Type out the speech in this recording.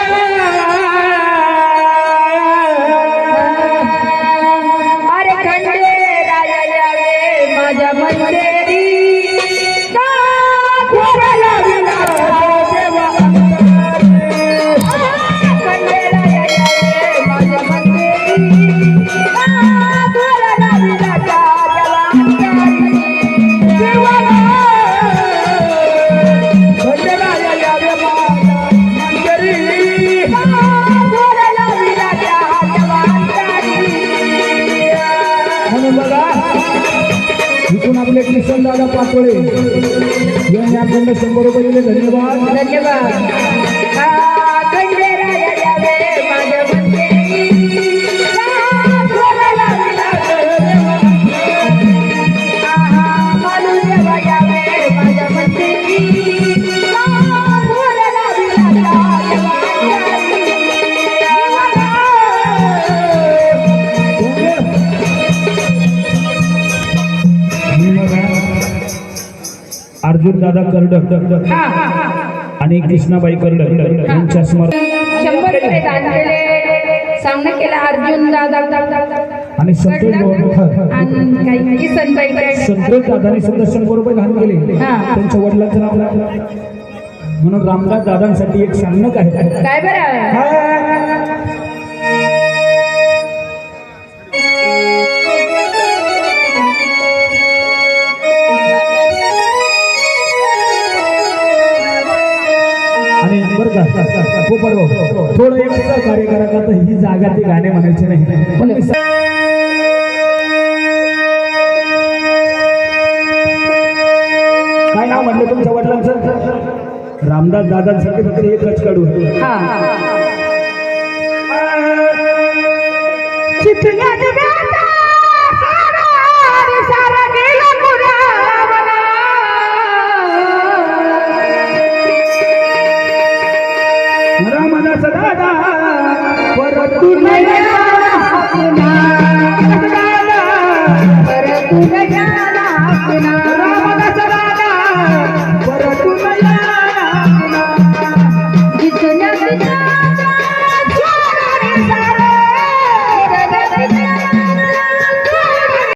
Amém. म्हणून बघा. इथून आपले किशन दादा पाटोळे यांनी आपल्याला शंभर रुपये दिले. धन्यवाद. धन्यवाद. अर्जुन दादा कर्डक हा. आणि कृष्णाबाई कर्डक यांच्या शंभर रुपये दान केले सामना केला अर्जुन दादा आणि संतोष गोरखर आणि काही किसन बाई संतोष दादाने सुद्धा शंभर रुपये दान केले. त्यांच्या वडिलांचं नाव काय? म्हणून रामदास दादांसाठी एक सांगणं आहे काय बरं? थोडं एक कार्य करा का तर ही जागा ते गाणे म्हणायचे नाही. पण काय नाव म्हटलं तुमच्या वडिलांचं? रामदास दादांसाठी फक्त एकच कडू. हा. রে জানা